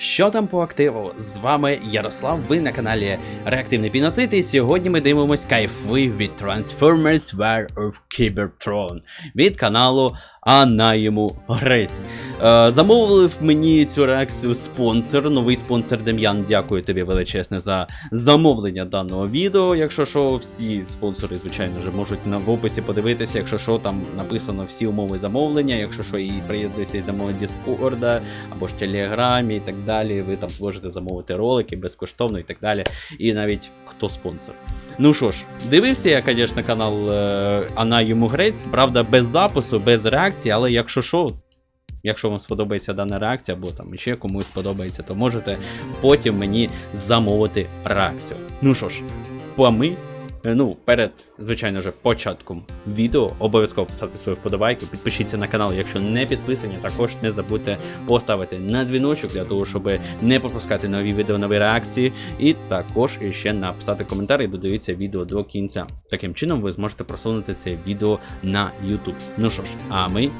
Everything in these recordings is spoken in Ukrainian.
Що там по активу? З вами Ярослав, ви на каналі Реактивний Піноцид, і сьогодні ми дивимось кайфи від Transformers War of Cybertron від каналу Анайму Грець. Е, замовив мені цю реакцію спонсор, новий спонсор Дем'ян. Дякую тобі величезне за замовлення даного відео. Якщо що, всі спонсори, звичайно ж, можуть на в описі подивитися, якщо що, там написано всі умови замовлення, якщо що, і приєднуйтесь до мого Діскорда або ж Телеграмі і так далі. Ви там зможете замовити ролики безкоштовно і так далі. І навіть хто спонсор. Ну що ж, дивився я, звісно, канал е, Ана йому грець, правда, без запису, без реакції, але якщо що. Якщо вам сподобається дана реакція, або там ще комусь сподобається, то можете потім мені замовити реакцію. Ну що ж, а ми, е, ну, перед, звичайно ж, початком відео обов'язково поставте свою вподобайку, підпишіться на канал, якщо не підписані, також не забудьте поставити на дзвіночок для того, щоб не пропускати нові відео, нові реакції, і також ще написати коментар і додивіться відео до кінця. Таким чином ви зможете просунути це відео на YouTube. Ну що ж, а ми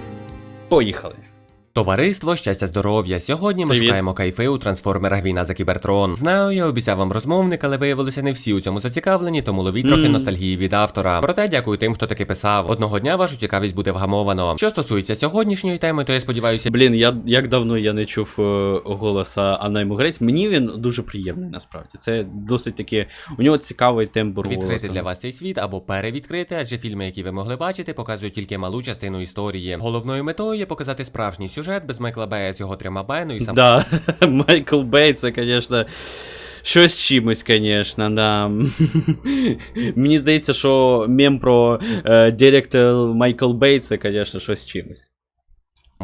поїхали. Товариство щастя здоров'я. Сьогодні ми шукаємо кайфи у трансформерах війна за кібертрон. Знаю, я обіцяв вам розмовник, але виявилося не всі у цьому зацікавлені, тому ловіть трохи ностальгії від автора. Проте дякую тим, хто таки писав. Одного дня вашу цікавість буде вгамовано. Що стосується сьогоднішньої теми, то я сподіваюся. Блін, я як давно я не чув е, голоса Анайму Грець. Мені він дуже приємний насправді. Це досить таки. У нього цікавий тембр Відкрити для вас цей світ або перевідкрити, адже фільми, які ви могли бачити, показують тільки малу частину історії. Головною метою є показати справжній сюжет без Майкла Бея з його трьома Б, ну і сам Да, Майкл Бей, це, звісно. Щось чимось, звісно, да. Мені здається, що мем про е, директор Майкл Бей, це, звісно, щось чимось.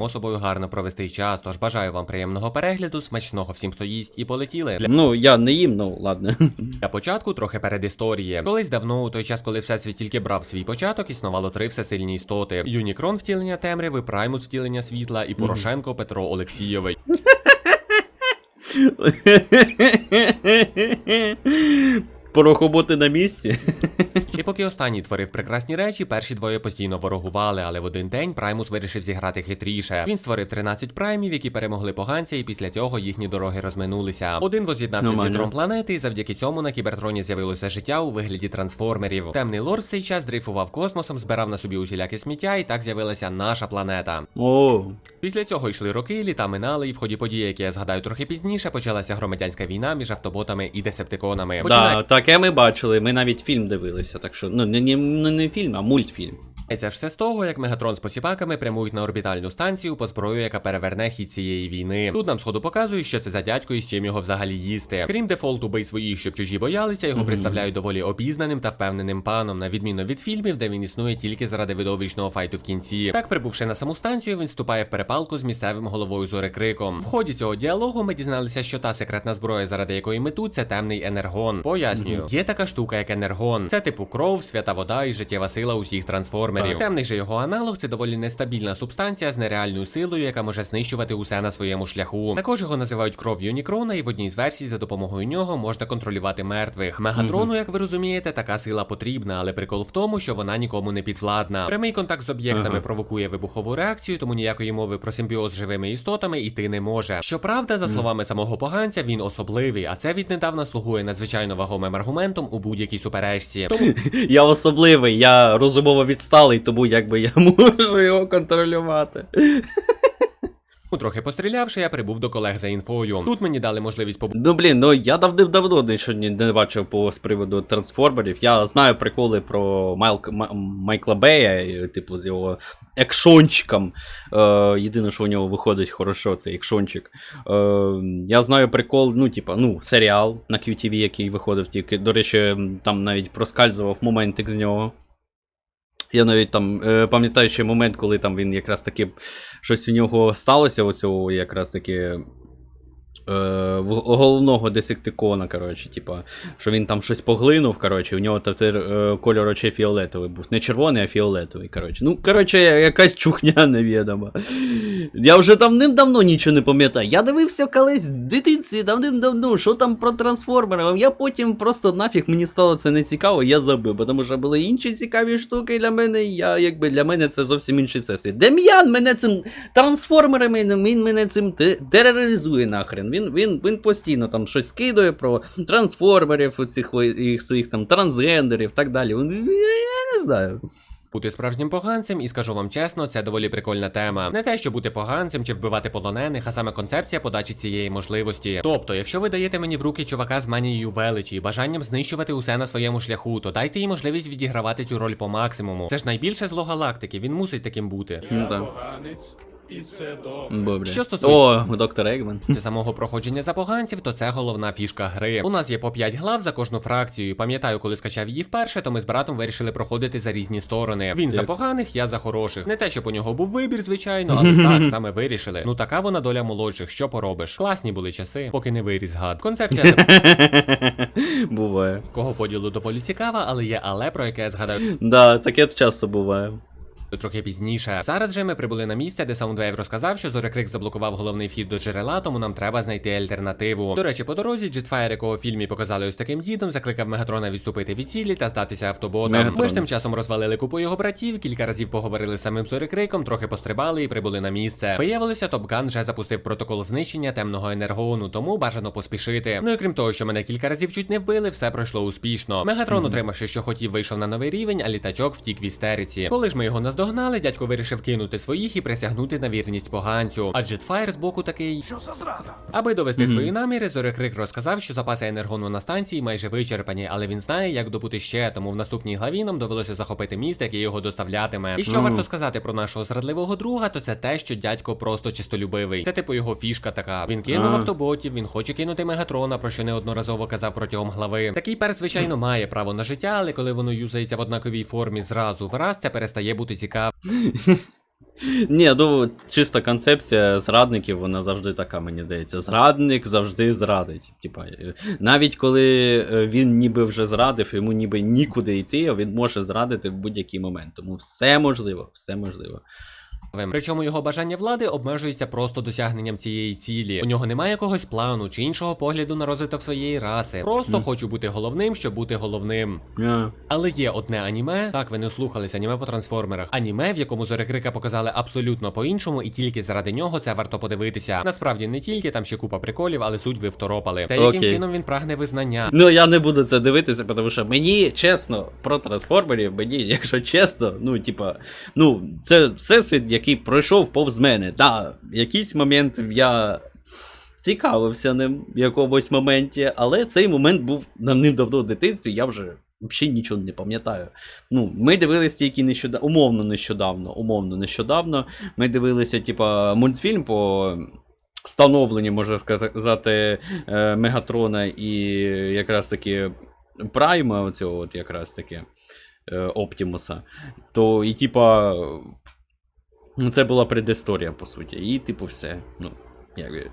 Собою гарно провести час, тож бажаю вам приємного перегляду, смачного всім, хто їсть, і полетіли. Ну, я не їм, ну ладно. Для початку трохи перед історії. Колись давно, у той час, коли всесвіт тільки брав свій початок, існувало три всесильні істоти: Юнікрон втілення темряви, Праймус втілення світла і Порошенко Петро Олексійович. Порохоботи на місці. І поки останній творив прекрасні речі, перші двоє постійно ворогували, але в один день Праймус вирішив зіграти хитріше. Він створив 13 праймів, які перемогли поганця, і після цього їхні дороги розминулися. Один воз'єднався з ядром планети, і завдяки цьому на кібертроні з'явилося життя у вигляді трансформерів. Темний лорд в цей час дрейфував космосом, збирав на собі усіляке сміття, і так з'явилася наша планета. О, Після цього йшли роки, літа минали, і в ході подій, які я згадаю трохи пізніше, почалася громадянська війна між автоботами і десептиконами. да, таке ми бачили, ми навіть фільм дивилися, так що, ну, не, не, не, не фільм, а мультфільм. Це ж все з того, як Мегатрон з посіпаками прямують на орбітальну станцію по зброю, яка переверне хід цієї війни. Тут нам сходу показують, що це за дядько і з чим його взагалі їсти. Крім дефолту бий своїх, щоб чужі боялися, його представляють доволі обізнаним та впевненим паном, на відміну від фільмів, де він існує тільки заради видовищного файту в кінці. Так, прибувши на саму станцію, він вступає в перепалку з місцевим головою зори криком. В ході цього діалогу ми дізналися, що та секретна зброя, заради якої ми тут, це темний енергон. Пояснюю, Є така штука, як енергон. Це типу кров, свята вода і життєва сила усіх трансформерів. Темний же його аналог це доволі нестабільна субстанція з нереальною силою, яка може знищувати усе на своєму шляху. Також його називають кров'ю Нікрона, і в одній з версій за допомогою нього можна контролювати мертвих. Мегатрону, як ви розумієте, така сила потрібна, але прикол в тому, що вона нікому не підвладна. Прямий контакт з об'єктами провокує вибухову реакцію, тому ніякої мови про симбіоз з живими істотами йти не може. Щоправда, за словами самого поганця, він особливий, а це віднедавна слугує надзвичайно вагомим аргументом у будь-якій суперечці. Я особливий, я розумово відсталий, тому якби я можу його контролювати. Трохи пострілявши, я прибув до колег за інфою. Тут мені дали можливість побути. Ну блін, ну я давним-давно нічого не, бачив по з приводу трансформерів. Я знаю приколи про Майлк, М- Майкла Бея, типу, з його екшончиком. Е, єдине, що у нього виходить хорошо, це екшончик. Е, я знаю прикол, ну, типа, ну, серіал на QTV, який виходив тільки. До речі, там навіть проскальзував моментик з нього. Я навіть там е, пам'ятаю ще момент, коли там він якраз таки щось у нього сталося, оцього якраз таки. Е, головного десектикона, коротше, типа, що він там щось поглинув, коротше, у нього тепер е, кольор очей фіолетовий був. Не червоний, а фіолетовий, коротше. Ну, коротше, якась чухня невідома. Я вже давним-давно нічого не пам'ятаю. Я дивився колись дитинці давним-давно, що там про трансформерів. Я потім просто нафіг мені стало це не цікаво, я забив, тому що були інші цікаві штуки для мене. Я якби для мене це зовсім інший всесвіт. Дем'ян мене цим трансформерами, він мене цим тероризує нахрен. Він, він, він постійно там щось скидує про трансформерів, оцих во- їх своїх там трансгендерів так далі. Він- Я, я не знаю. Бути справжнім поганцем, і скажу вам чесно, це доволі прикольна тема. Не те, що бути поганцем чи вбивати полонених, а саме концепція подачі цієї можливості. Тобто, якщо ви даєте мені в руки чувака з манією величі і бажанням знищувати усе на своєму шляху, то дайте їй можливість відігравати цю роль по максимуму. Це ж найбільше зло галактики, він мусить таким бути. Ну, так. поганець, добре. Добре. Що стосується- О, доктор Егман. Це самого проходження за поганців, то це головна фішка гри. У нас є по 5 глав за кожну фракцію. Пам'ятаю, коли скачав її вперше, то ми з братом вирішили проходити за різні сторони. Він за поганих, я за хороших. Не те, щоб у нього був вибір, звичайно, але так саме вирішили. Ну така вона доля молодших. Що поробиш? Класні були часи, поки не виріс гад. Концепція Буває. такого поділу доволі цікава, але є але про яке я згадаю Да, таке часто буває. Трохи пізніше. Зараз же ми прибули на місце, де Soundwave розказав, що Зорекрик заблокував головний вхід до джерела, тому нам треба знайти альтернативу. До речі, по дорозі Jetfire, якого в фільмі показали ось таким дідом, закликав Мегатрона відступити від цілі та здатися автоботам. Мегатрон. Ми ж тим часом розвалили купу його братів, кілька разів поговорили з самим Зорекриком, трохи пострибали і прибули на місце. Виявилося, Топган вже запустив протокол знищення темного енергону, тому бажано поспішити. Ну і крім того, що мене кілька разів чуть не вбили, все пройшло успішно. Мегатрон, отримавши, що хотів, вийшов на новий рівень, а літачок втік в істериці. Коли ж ми його наздогнали, дядько вирішив кинути своїх і присягнути на вірність поганцю. А Jetfire з боку такий. Що за зрада? Аби довести свої наміри, Зорекрик розказав, що запаси енергону на станції майже вичерпані, але він знає, як добути ще, тому в наступній главі нам довелося захопити міст, який його доставлятиме. І що Мгм. варто сказати про нашого зрадливого друга, то це те, що дядько просто чистолюбивий. Це типу його фішка така. Він кинув А. автоботів, він хоче кинути мегатрона, про що неодноразово казав протягом глави. Такий перс, звичайно, має право на життя, але коли воно юзається в однаковій формі зразу враз, це перестає бути цікавим. Ні, ну чиста концепція зрадників, вона завжди така, мені здається. Зрадник завжди зрадить. Типа, е, навіть коли е, він ніби вже зрадив, йому ніби нікуди йти, він може зрадити в будь-який момент. Тому все можливо, все можливо. Причому його бажання влади обмежується просто досягненням цієї цілі. У нього немає якогось плану чи іншого погляду на розвиток своєї раси. Просто хочу бути головним, щоб бути головним. А, Але є одне аніме. Так, ви не слухались аніме по трансформерах. Аніме, в якому Зорекрика показали абсолютно по-іншому, і тільки заради нього це варто подивитися. Насправді не тільки там ще купа приколів, але суть ви второпали. Та яким Окей. чином він прагне визнання. Ну я не буду це дивитися, тому що мені чесно, про трансформерів, мені, якщо чесно, ну, типа, ну, це всесвіт, який пройшов повз мене. Да, в якийсь момент я цікавився ним в якомусь моменті, але цей момент був давним-давно в дитинстві, я вже взагалі нічого не пам'ятаю. Ну, ми дивилися тільки нещодавно, умовно нещодавно, умовно нещодавно. Ми дивилися, типа, мультфільм по. Становленню, можна сказати, е, Мегатрона і якраз таки Прайма, оцього от якраз таки е, Оптімуса. То і типа. Ну, це була предісторія, по суті. І, типу, все. Ну, якби.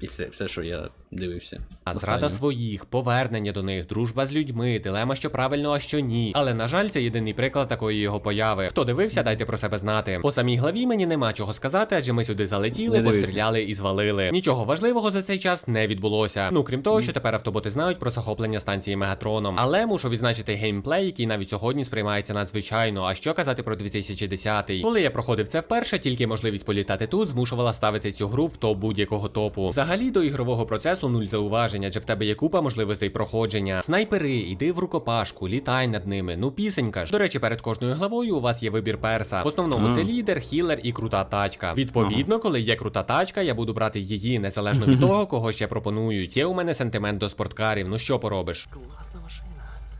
І це все, що я дивився. А Останнє. зрада своїх, повернення до них, дружба з людьми, дилема, що правильно, а що ні. Але на жаль, це єдиний приклад такої його появи. Хто дивився, дайте про себе знати. По самій главі мені нема чого сказати, адже ми сюди залетіли, постріляли і звалили. Нічого важливого за цей час не відбулося. Ну крім того, що тепер автоботи знають про захоплення станції Мегатроном. Але мушу відзначити геймплей, який навіть сьогодні сприймається надзвичайно. А що казати про 2010-й? Коли я проходив це вперше, тільки можливість політати тут змушувала ставити цю гру в топ будь-якого топу. Взагалі до ігрового процесу нуль зауважень, адже в тебе є купа можливостей проходження. Снайпери, іди в рукопашку, літай над ними. Ну пісенька ж. До речі, перед кожною главою у вас є вибір перса. В основному це лідер, хілер і крута тачка. Відповідно, коли є крута тачка, я буду брати її незалежно від того, кого ще пропонують. Є у мене сентимент до спорткарів. Ну що поробиш?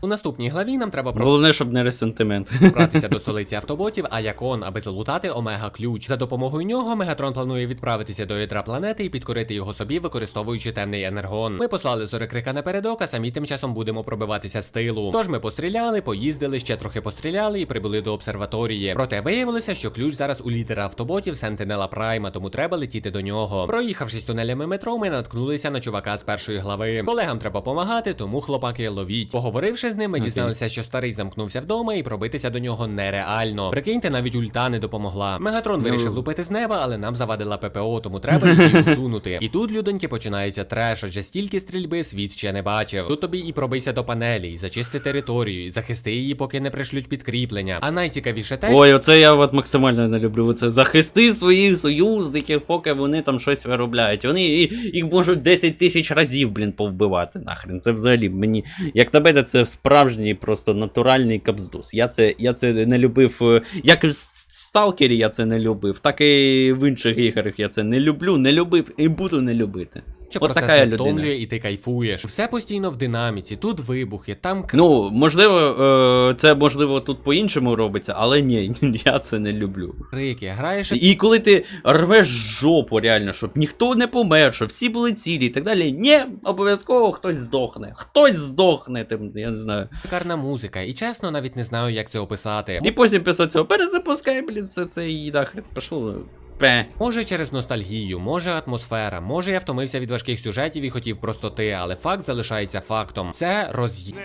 У наступній главі нам треба про Головне, щоб не ресентимент. братися до столиці автоботів Аякон, аби залутати Омега ключ. За допомогою нього Мегатрон планує відправитися до ядра планети і підкорити його собі, використовуючи темний енергон. Ми послали зорекрика напередок, а самі тим часом будемо пробиватися з тилу. Тож ми постріляли, поїздили, ще трохи постріляли і прибули до обсерваторії. Проте виявилося, що ключ зараз у лідера автоботів Сентинела Прайма, тому треба летіти до нього. Проїхавшись тунелями метро, ми наткнулися на чувака з першої глави. Колегам треба помагати, тому хлопаки ловіть. Поговоривши Через ним ми дізналися, що старий замкнувся вдома і пробитися до нього нереально. Прикиньте, навіть ульта не допомогла. Мегатрон Ну. вирішив лупити з неба, але нам завадила ППО, тому треба її усунути. І тут, людоньки, починається треш, адже стільки стрільби світ ще не бачив. Тут тобі і пробийся до панелі, і зачисти територію, і захисти її, поки не пришлють підкріплення. А найцікавіше те, Ой, оце я от максимально не люблю. Оце захисти своїх союзників, поки вони там щось виробляють. Вони і- їх можуть 10 тисяч разів, блін, повбивати. Нахрен. Це взагалі мені, як на мене, це справжній просто натуральний капздус. Я це, я це не любив. е, Як і в Сталкері я це не любив, так і в інших іграх я це не люблю, не любив і буду не любити. Що От процес така не людина. втомлює і ти кайфуєш. Все постійно в динаміці, тут вибухи, там Ну, можливо, е, це можливо тут по-іншому робиться, але ні, я це не люблю. крики, граєш І коли ти рвеш жопу, реально, щоб ніхто не помер, щоб всі були цілі і так далі, ні, обов'язково хтось здохне. Хтось здохне, тим, я не знаю. шикарна музика, і чесно, навіть не знаю, як це описати. І потім після цього перезапускай, блін, все це і нахрен пішло. Пе. Може через ностальгію, може атмосфера, може я втомився від важких сюжетів і хотів простоти, але факт залишається фактом. Це роз'ї...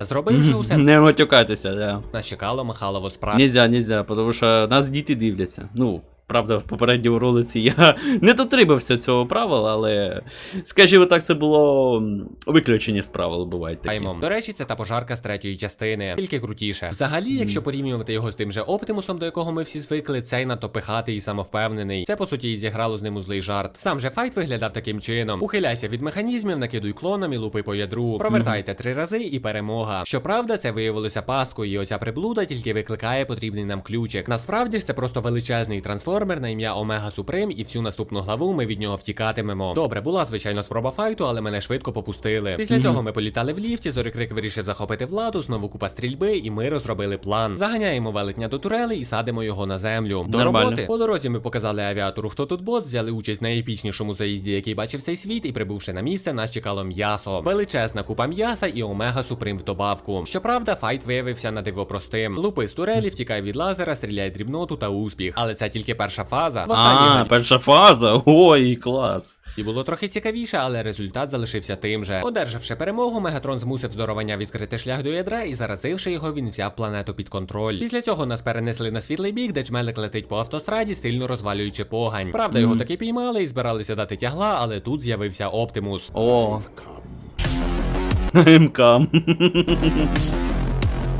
Зробивши усе, Не матюкатися, да. нас чекало Михайлово справді. Нельзя, нельзя, тому що нас діти дивляться. Ну, правда, в попередньому ролиці я не дотримався цього правила, але, скажімо так, це було виключення з правил, бувають такі. Таймом. До речі, це та пожарка з третьої частини, тільки крутіше. Взагалі, якщо порівнювати його з тим же Оптимусом, до якого ми всі звикли, цей надто пихатий і самовпевнений. Це по суті і зіграло з ним у злий жарт. Сам же файт виглядав таким чином: ухиляйся від механізмів, накидуй клоном і лупи по ядру. Провертайте три рази і перемога. Щоправда, це виявилося пасткою, і оця приблуда тільки викликає потрібний нам ключик. Насправді ж це просто величезний трансформер на ім'я Омега Суприм, і всю наступну главу ми від нього втікатимемо. Добре, була звичайно спроба файту, але мене швидко попустили. Після цього ми політали в ліфті, Зорикрик вирішив захопити владу, знову купа стрільби, і ми розробили план. Заганяємо велетня до турели і садимо його на землю. До Нормально. роботи по дорозі ми показали авіатору, хто тут бос, взяли участь на епічнішому заїзді, який бачив цей світ, і прибувши на місце, нас чекало м'ясо. Величезна купа м'яса і омега суприм в добавку. Щоправда, файт виявився на диво простим. Лупи з турелі, втікай від лазера, стріляй дрібноту та успіх. Але це тільки перша фаза. В А, перша фаза. Ой, клас. і було трохи цікавіше, але результат залишився тим же. Одержавши перемогу, Мегатрон змусив здоровання відкрити шлях до ядра, і заразивши його, він взяв планету під контроль. Після цього нас перенесли на світлий бік, де чмелик летить по автостраді, стильно розвалюючи погань. Правда, його Мгм. таки піймали і збиралися дати тягла, але тут з'явився Оптимус. О. МК.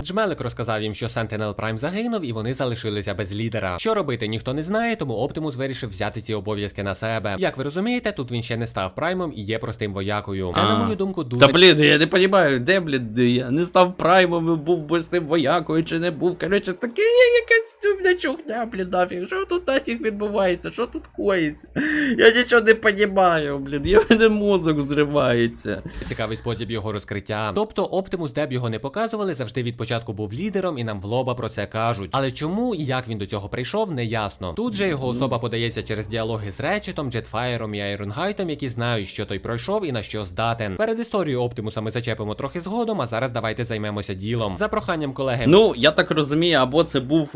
Джмелик розказав їм, що Sentinel Prime загинув, і вони залишилися без лідера. Що робити, ніхто не знає, тому Оптимус вирішив взяти ці обов'язки на себе. Як ви розумієте, тут він ще не став праймом і є простим воякою. Це, на мою думку, дуже Та блін, я не розумію, де, блін, я не став праймом, був би з тим воякою чи не був. Коротше, таке є якась чухня, блін, нафіг. Що тут нафіг відбувається? Що тут коїться? Я нічого не розумію, блін, я мене мозок зривається. Цікавий спосіб його розкриття. Тобто Оптимус, де б його не показували, завжди від початку був лідером, і нам в лоба про це кажуть. Але чому і як він до цього прийшов, не ясно. Тут же його особа подається через діалоги з Речетом, Джетфаєром і Айронгайтом, які знають, що той пройшов і на що здатен. Перед історією Оптимуса ми зачепимо трохи згодом, а зараз давайте займемося ділом. За проханням колеги. Ну, я так розумію, або це був.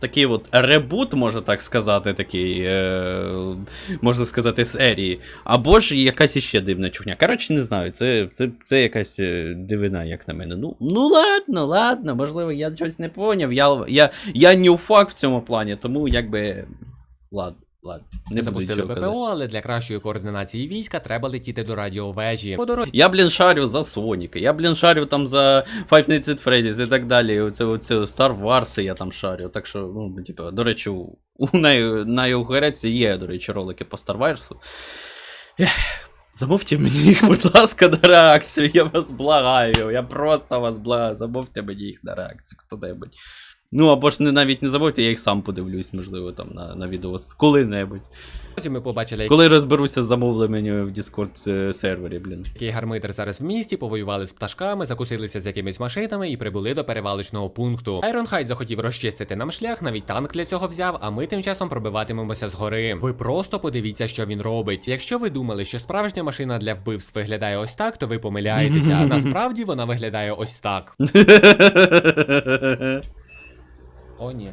Такий от ребут, можна так сказати, такий, е, можна сказати, серії. Або ж якась іще дивна чухня. Коротше, не знаю, це, це, це якась е, дивина, як на мене. Ну, ну ладно, ладно, можливо, я щось не поняв. Я, я, я не факт в цьому плані, тому якби. Ладно, ладно. Не запустили казати. але для кращої координації війська треба летіти до радіовежі. По дорозі Я, блін, шарю за Соніка, я, блін, шарю там за Five Nights at Freddy's і так далі. Оце, оце Star Wars я там шарю. Так що, ну, типу, до речі, у на Югореці є, до речі, ролики по Star Wars. Замовте мені їх, будь ласка, на реакцію, я вас благаю. Я просто вас благаю. Замовте мені їх на реакцію, хто-небудь. Ну, або ж не навіть не забудьте, я їх сам подивлюсь, можливо, там на, на відео коли-небудь. ми побачили, Коли розберуся з замовленнями в Discord е, сервері, блін. який гармидер зараз в місті, повоювали з пташками, закусилися з якимись машинами і прибули до перевалочного пункту. Айронхайд захотів розчистити нам шлях, навіть танк для цього взяв, а ми тим часом пробиватимемося згори. Ви просто подивіться, що він робить. Якщо ви думали, що справжня машина для вбивств виглядає ось так, то ви помиляєтеся. А насправді вона виглядає ось так. О, ні.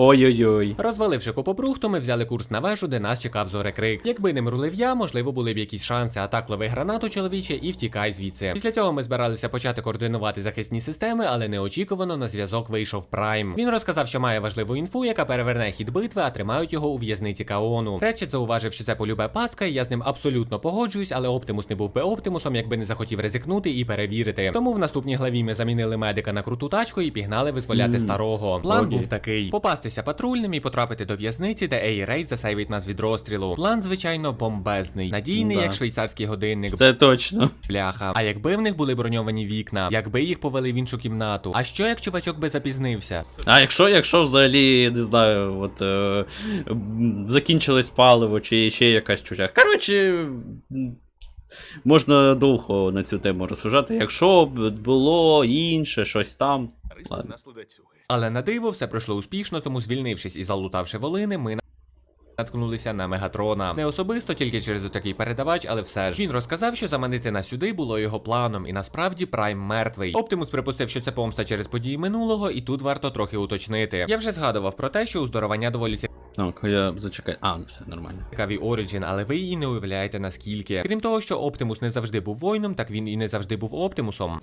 Ой-ой-ой. Розваливши копобрухту, ми взяли курс на вежу, де нас чекав зорекрик. Якби не мрулив я, можливо, були б якісь шанси, а так лови гранату чоловіче і втікай звідси. Після цього ми збиралися почати координувати захисні системи, але неочікувано на зв'язок вийшов Прайм. Він розказав, що має важливу інфу, яка переверне хід битви, а тримають його у в'язниці Каону. Речет зауважив, що це полюбе паска, і я з ним абсолютно погоджуюсь, але Оптимус не був би Оптимусом, якби не захотів ризикнути і перевірити. Тому в наступній главі ми замінили медика на круту тачку і пігнали визволяти Мгм. старого. План Окей. був такий: попастися патрульним і потрапити до в'язниці, де Ей Рейд засейвить нас від розстрілу. План, звичайно, бомбезний, надійний, Да. як швейцарський годинник. Це точно. Бляха. А якби в них були броньовані вікна, якби їх повели в іншу кімнату. А що як чувачок би запізнився? А якщо, якщо взагалі, не знаю, от е, закінчилось паливо чи ще якась чужа. Коротше, можна довго на цю тему розсуждати. Якщо б було інше, щось там. Ладно. Але на диво все пройшло успішно, тому звільнившись і залутавши волини, ми наткнулися на Мегатрона. Не особисто, тільки через отакий передавач, але все ж. Він розказав, що заманити нас сюди було його планом, і насправді Прайм мертвий. Оптимус припустив, що це помста через події минулого, і тут варто трохи уточнити. Я вже згадував про те, що уздоровання доволі Так, я зачекаю. А, все нормально. цікавий Оріджін, але ви її не уявляєте наскільки. Крім того, що Оптимус не завжди був воїном, так він і не завжди був Оптимусом.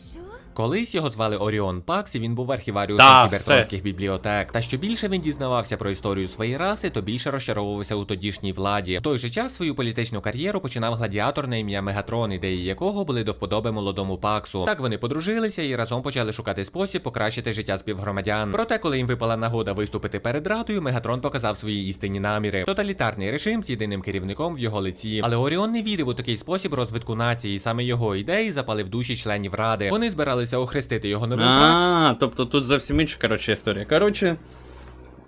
Колись його звали Оріон Пакс, і він був архіваріусом Да, кібертронських бібліотек. Та що більше він дізнавався про історію своєї раси, то більше розчаровувався у тодішній владі. В той же час свою політичну кар'єру починав гладіатор на ім'я Мегатрон, ідеї якого були до вподоби молодому Паксу. Так вони подружилися і разом почали шукати спосіб покращити життя співгромадян. Проте, коли їм випала нагода виступити перед радою, Мегатрон показав свої істинні наміри. Тоталітарний режим з єдиним керівником в його лиці. Але Оріон не вірив у такий спосіб розвитку нації. Саме його ідеї запалив душі членів ради. Вони збиралися охрестити його новим А, тобто тут зовсім інша, коротше, історія. Коротше.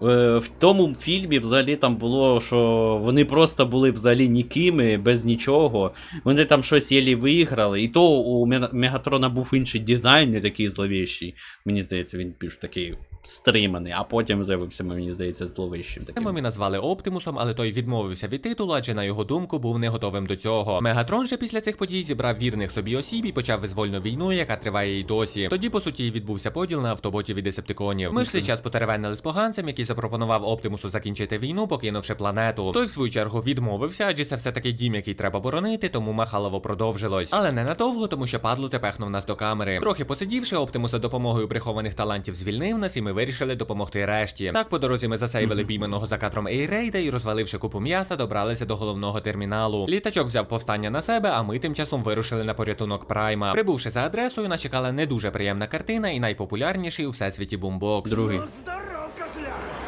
Е, В тому фільмі взагалі там було, що вони просто були взагалі нікими, без нічого. Вони там щось єлі виграли. І то у Мегатрона був інший дизайн, не такий зловіщий. Мені здається, він більш такий стриманий, а потім з'явився, мені здається, зловищим таким. Мемі назвали Оптимусом, але той відмовився від титулу, адже на його думку був не готовим до цього. Мегатрон же після цих подій зібрав вірних собі осіб і почав визвольну війну, яка триває й досі. Тоді, по суті, і відбувся поділ на автоботів і десептиконів. Ми ж цей час потеревенили з поганцем, який запропонував Оптимусу закінчити війну, покинувши планету. Той, в свою чергу, відмовився, адже це все таки дім, який треба боронити, тому махалово продовжилось. Але не надовго, тому що падло тепехнув нас до камери. Трохи посидівши, Оптимус за допомогою прихованих талантів звільнив нас, і ми вирішили допомогти решті. Так, по дорозі ми засейвили пійманого за кадром Ейрейда і, розваливши купу м'яса, добралися до головного терміналу. Літачок взяв повстання на себе, а ми тим часом вирушили на порятунок Прайма. Прибувши за адресою, нас чекала не дуже приємна картина і найпопулярніший у всесвіті бумбокс. Другий.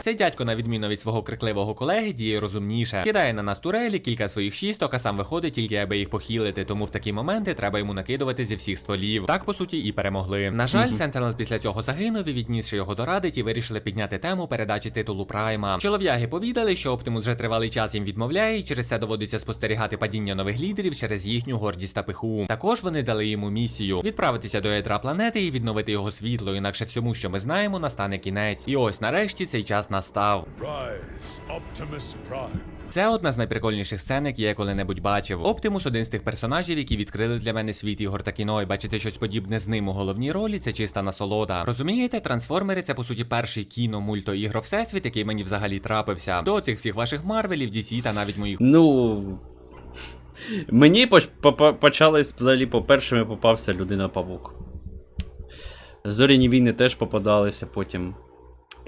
Цей дядько, на відміну від свого крикливого колеги, діє розумніше. Кидає на нас турелі, кілька своїх шісток, а сам виходить тільки аби їх похилити. Тому в такі моменти треба йому накидувати зі всіх стволів. Так по суті і перемогли. На жаль, Сентенел після цього загинув і віднісши його до ради, ті вирішили підняти тему передачі титулу Прайма. Чолов'яги повідали, що Оптимус вже тривалий час їм відмовляє, і через це доводиться спостерігати падіння нових лідерів через їхню гордість та пиху. Також вони дали йому місію відправитися до ядра планети і відновити його світло. Інакше всьому, що ми знаємо, настане кінець. І ось нарешті цей час настав. Це одна з найприкольніших сцен, які я коли-небудь бачив. Оптимус один з тих персонажів, які відкрили для мене світ ігор та кіно, і бачити щось подібне з ним у головній ролі це чиста насолода. Розумієте, трансформери це по суті перший кіно мульто ігро всесвіт, який мені взагалі трапився. До цих всіх ваших Марвелів, DC та навіть моїх Ну. Мені поч- попа- взагалі по першими попався людина павук. Зоряні війни теж попадалися потім.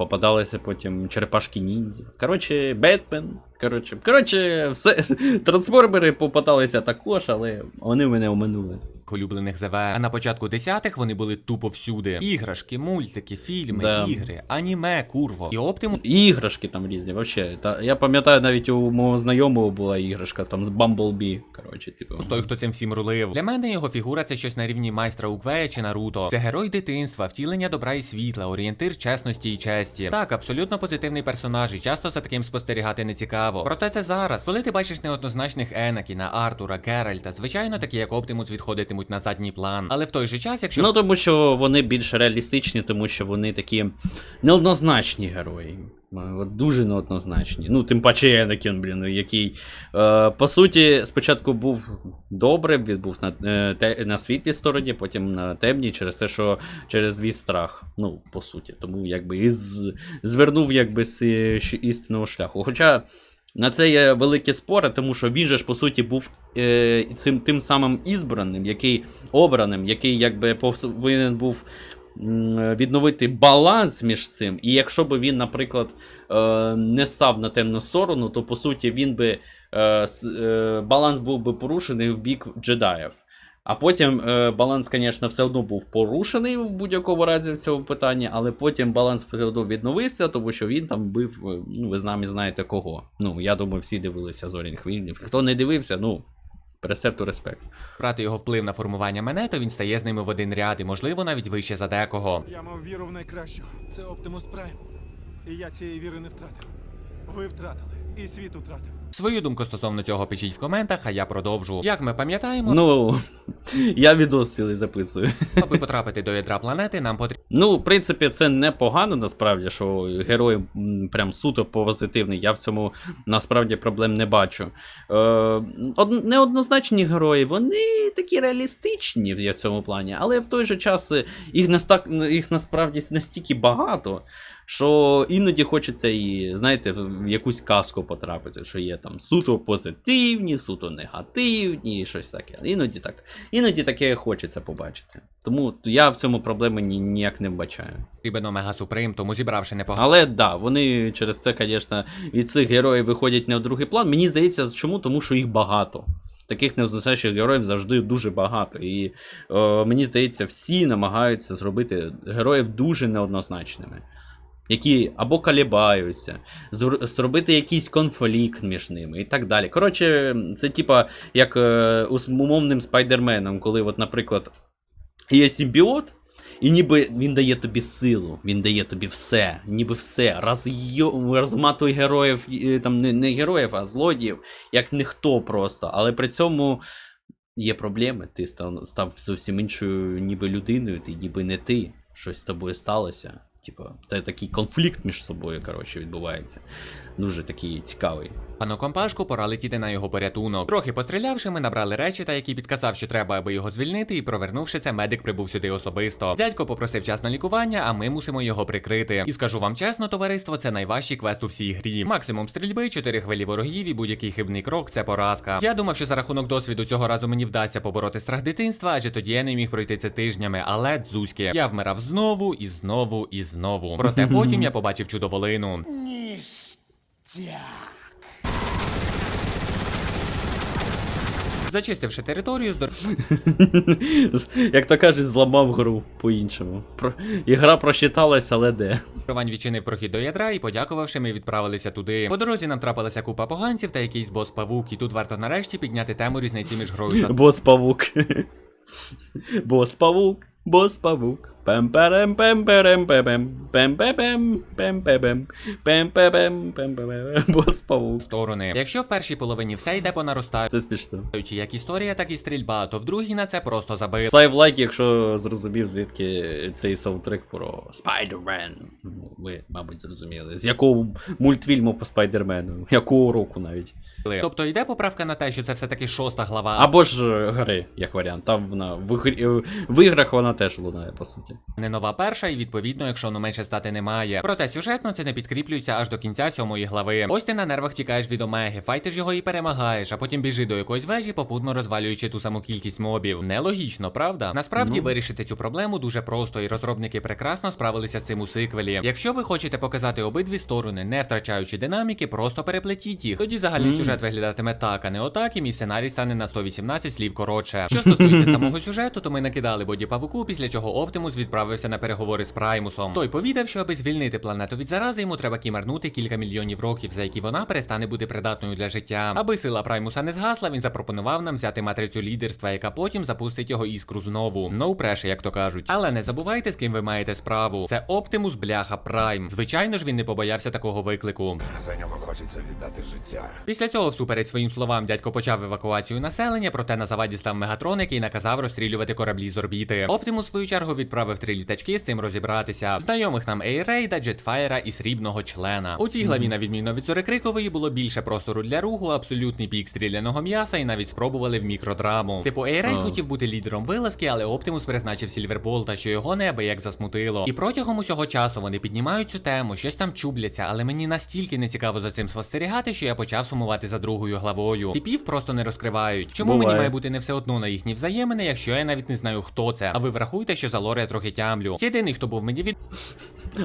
Попадалися потім черепашки ніндзя. Коротше, Бетмен. Коротше, коротше, все. Трансформери попадалися також, але вони мене оминули. улюблених ЗВ. А на початку десятих вони були тупо всюди. Іграшки, мультики, фільми, Да. ігри, аніме, курво. І Оптимус І іграшки там різні, вообще. Та, я пам'ятаю, навіть у мого знайомого була іграшка там з Бамблбі. Коротше, типу. той, хто цим всім рулив. Для мене його фігура це щось на рівні майстра Уквея чи Наруто. Це герой дитинства, втілення добра і світла, орієнтир чесності і честі. Так, абсолютно позитивний персонаж, і часто за таким спостерігати не цікаво. Проте це зараз, коли ти бачиш неоднозначних Енакіна, Артура, Геральта, звичайно, такі як Оптимус відходитимуть на задній план. Але в той же час, якщо Ну, тому що вони більш реалістичні, тому що вони такі неоднозначні герої. От дуже неоднозначні. Ну, тим паче Енакін, блін, який, е, по суті, спочатку був добрим, він був на, е, те, на світлій стороні, потім на темній, через те, що через свій страх. Ну, по суті. Тому якби і з, звернув якби з е, істинного шляху. Хоча на це є великі спори, тому що він же ж, по суті, був е, цим тим самим ізбраним, який обраним, який якби повинен був відновити баланс між цим. І якщо би він, наприклад, е, не став на темну сторону, то по суті він би е, е, баланс був би порушений в бік джедаїв. А потім е, баланс, звісно, все одно був порушений в будь-якому разі в цьому питанні, але потім баланс все одно відновився, тому що він там бив, е, ну ви з нами знаєте кого. Ну, я думаю, всі дивилися Зоряних війнів. Хто не дивився, ну, пресепту респект. брати його вплив на формування мене, то він стає з ними в один ряд і, можливо, навіть вище за декого. Я мав віру в найкращого. Це Оптимус Прайм. І я цієї віри не втратив. Ви втратили. І світ втратив. Свою думку стосовно цього пишіть в коментах, а я продовжу. Як ми пам'ятаємо, Ну, я відос цілий записую. аби потрапити до ядра планети, нам потрібно. Ну, в принципі, це непогано насправді, що герой м, прям суто позитивний. Я в цьому насправді проблем не бачу. Е, од, неоднозначні герої, вони такі реалістичні в цьому плані, але в той же час е, їх, наста, їх насправді настільки багато. Що іноді хочеться і, знаєте, в якусь казку потрапити, що є там суто позитивні, суто негативні, і щось таке. Іноді так. Іноді таке хочеться побачити. Тому я в цьому проблеми ні, ніяк не вбачаю. Потрібен Омега Суприм, тому зібравши непогано. Але да, вони через це, звісно, від цих героїв виходять не в другий план. Мені здається, чому? Тому що їх багато. Таких неозначаючих героїв завжди дуже багато. І е, мені здається, всі намагаються зробити героїв дуже неоднозначними. Які або калібаються, зробити якийсь конфлікт між ними і так далі. Коротше, це типа як е, умовним спайдерменом, коли, от, наприклад, є симбіот, і ніби він дає тобі силу, він дає тобі все, ніби все. Розйо... Розматуй героїв, е, там не, не героїв, а злодіїв, як ніхто просто. Але при цьому є проблеми. Ти став, став зовсім іншою ніби людиною, ти ніби не ти. Щось з тобою сталося. Типа, це такий конфлікт між собою, коротше, відбувається. Дуже такий цікавий. Пану компашку пора летіти на його порятунок. Трохи пострілявши, ми набрали речі, та який підказав, що треба, аби його звільнити, і провернувши це, медик прибув сюди особисто. Дядько попросив час на лікування, а ми мусимо його прикрити. І скажу вам чесно, товариство, це найважчий квест у всій грі. Максимум стрільби, 4 хвилі ворогів і будь-який хибний крок це поразка. Я думав, що за рахунок досвіду цього разу мені вдасться побороти страх дитинства, адже тоді я не міг пройти це тижнями, але дзузьки. Я вмирав знову і знову і знову. Проте потім я побачив чудоволину. Зачистивши територію, здор... Як то кажуть, зламав гру по-іншому. Про... Ігра просчиталась, але де. Ровань відчинив прохід до ядра і, подякувавши, ми відправилися туди. По дорозі нам трапилася купа поганців та якийсь бос павук, і тут варто нарешті підняти тему різниці між грою Бос павук. Бос павук, бос павук. Сторони. Якщо в першій половині все йде по наростаючій, Це смішно. як історія, так і стрільба, то в другій на це просто забили. Став лайк, якщо зрозумів, звідки цей саундтрек про Spider-Man. Ну, ви, мабуть, зрозуміли. З якого мультфільму по Спайдермену? Якого року навіть. Тобто йде поправка на те, що це все-таки шоста глава, Або ж гри, як варіант. Там вона в, в іграх вона теж лунає, по суті. Не нова перша, і відповідно, якщо воно менше стати немає. Проте сюжетно це не підкріплюється аж до кінця сьомої глави. Ось ти на нервах тікаєш від Омеги, файтиш його і перемагаєш, а потім біжи до якоїсь вежі, попутно розвалюючи ту саму кількість мобів. Нелогічно, правда? Насправді Ну. вирішити цю проблему дуже просто, і розробники прекрасно справилися з цим у сиквелі. Якщо ви хочете показати обидві сторони, не втрачаючи динаміки, просто переплетіть їх. Тоді загальний Мгм. сюжет виглядатиме так, а не отак, і мій сценарій стане на 118 слів коротше. Що стосується самого сюжету, то ми накидали боді павуку, після чого Оптимус відправився на переговори з Праймусом. Той повідав, що аби звільнити планету від зарази, йому треба кімарнути кілька мільйонів років, за які вона перестане бути придатною для життя. Аби сила Праймуса не згасла, він запропонував нам взяти матрицю лідерства, яка потім запустить його іскру знову. No pressure, як то кажуть. Але не забувайте, з ким ви маєте справу. Це Оптимус бляха Прайм. Звичайно ж, він не побоявся такого виклику. За нього хочеться віддати життя. Після цього, всупереч своїм словам, дядько почав евакуацію населення, проте на заваді став мегатрон, який наказав розстрілювати кораблі з орбіти. Оптимус, в свою чергу, відправив відправив три літачки з цим розібратися. Знайомих нам Ейрейда, Джетфайра і срібного члена. У цій главі, на відміну від Зорекрикової, було більше простору для руху, абсолютний пік стріляного м'яса, і навіть спробували в мікродраму. Типу, Ейрейд А. хотів бути лідером вилазки, але Оптимус призначив Сільверболта, що його неабияк засмутило. І протягом усього часу вони піднімають цю тему, щось там чубляться, але мені настільки не цікаво за цим спостерігати, що я почав сумувати за другою главою. Типів просто не розкривають. Чому мені має бути не все одно на їхні взаємини, якщо я навіть не знаю, хто це. А ви врахуйте, що за лore я трохи тямлю. Єдиний, хто був мені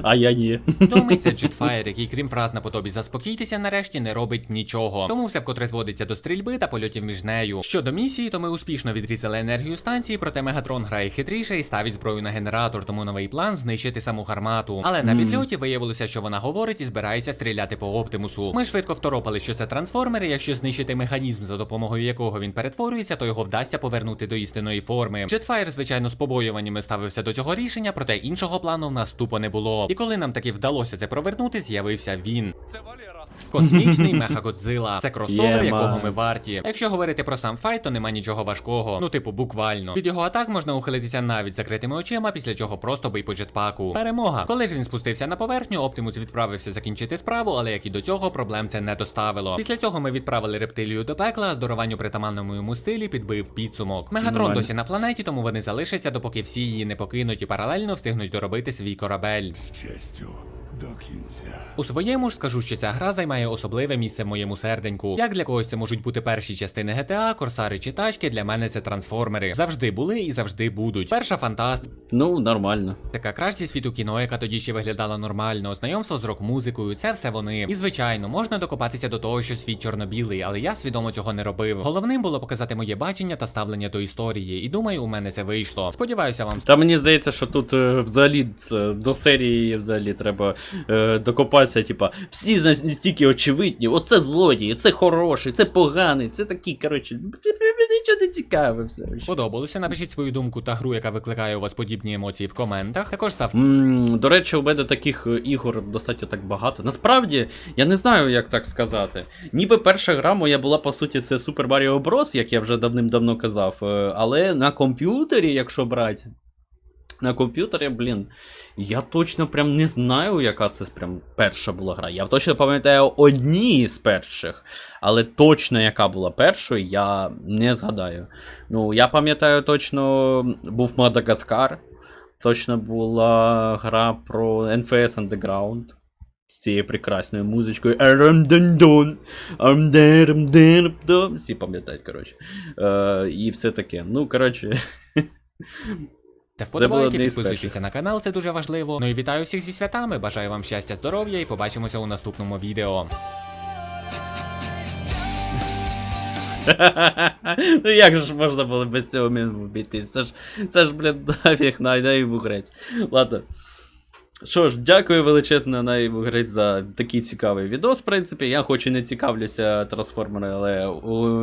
А я ні. відомий, це який, крім фраз на подобі заспокійтеся, нарешті не робить нічого. Тому все вкотре зводиться до стрільби та польотів між нею. Щодо місії, то ми успішно відрізали енергію станції, проте Мегатрон грає хитріше і ставить зброю на генератор, тому новий план знищити саму гармату. Але на підльоті виявилося, що вона говорить і збирається стріляти по оптимусу. Ми швидко второпали, що це трансформери. Якщо знищити механізм, за допомогою якого він перетворюється, то його вдасться повернути до істинної форми. Jetfire, звичайно, з побоюваннями ставився до цього рішення, проте іншого плану в нас тупо не було. І коли нам таки вдалося це провернути, з'явився він. Це Валера. Космічний Мехагодзила. Це кросовер, Є, якого ми варті. Якщо говорити про сам файт, то нема нічого важкого. Ну, типу, буквально. Від його атак можна ухилитися навіть закритими очима, після чого просто бий по джетпаку. Перемога. Коли ж він спустився на поверхню, Оптимус відправився закінчити справу, але як і до цього, проблем це не доставило. Після цього ми відправили рептилію до пекла, а здорованню притаманному йому стилі підбив підсумок. Мегатрон досі на планеті, тому вони залишаться, допоки всі її не покинуть і паралельно встигнуть доробити свій корабель. З честю до кінця. У своєму ж скажу, що ця гра займає особливе місце в моєму серденьку. Як для когось це можуть бути перші частини GTA, корсари чи тачки, для мене це трансформери. Завжди були і завжди будуть. Перша фантастика, Ну, нормально. краш зі світу кіно, яка тоді ще виглядала нормально, знайомство з рок-музикою, це все вони. І звичайно, можна докопатися до того, що світ чорно-білий, але я свідомо цього не робив. Головним було показати моє бачення та ставлення до історії, і думаю, у мене це вийшло. Сподіваюся, вам Та мені здається, що тут е, взагалі це, до серії взагалі треба е, докопатися, типа, всі настільки очевидні, оце злодії, це хороший, це поганий, це такий, коротше, нічого не цікаве все. сподобалося. Напишіть свою думку та гру, яка викликає у вас подібні емоції в коментах. Також ставте. М, До речі, у мене таких е, ігор достатньо так багато. Насправді, я не знаю, як так сказати. Ніби перша гра моя була, по суті, це Super Mario Bros., як я вже давним-давно казав. е, Але на комп'ютері, якщо брати. На комп'ютері, блін, я точно прям не знаю, яка це прям перша була гра. Я точно пам'ятаю одні з перших, але точно яка була першою, я не згадаю. Ну, я пам'ятаю точно, був Мадагаскар. Точно була гра про NFS Underground. З цією прекрасною музичкою. Всі пам'ятають, коротше. Е, і все таке. Ну, коротше. Та вподобайки, підписуйтеся на канал, це дуже важливо. Ну і вітаю всіх зі святами. Бажаю вам щастя, здоров'я і побачимося у наступному відео. ну як же ж можна було без цього обійтись? Це ж, це ж, блін, нафіг, най, най грець. Ладно. Що ж, дякую величезно най грець за такий цікавий відос, в принципі. Я хоч і не цікавлюся трансформери, але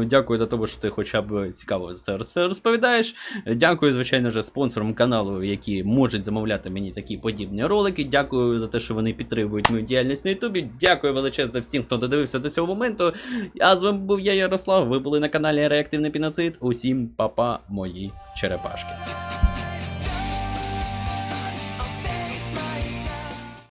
дякую за тому, що ти хоча б цікаво це розповідаєш. Дякую, звичайно ж, спонсорам каналу, які можуть замовляти мені такі подібні ролики. Дякую за те, що вони підтримують мою діяльність на Ютубі. Дякую величезно всім, хто додивився до цього моменту. А з вами був я, Ярослав. Ви були на каналі Реактивний Піноцид. Усім па-па, мої черепашки.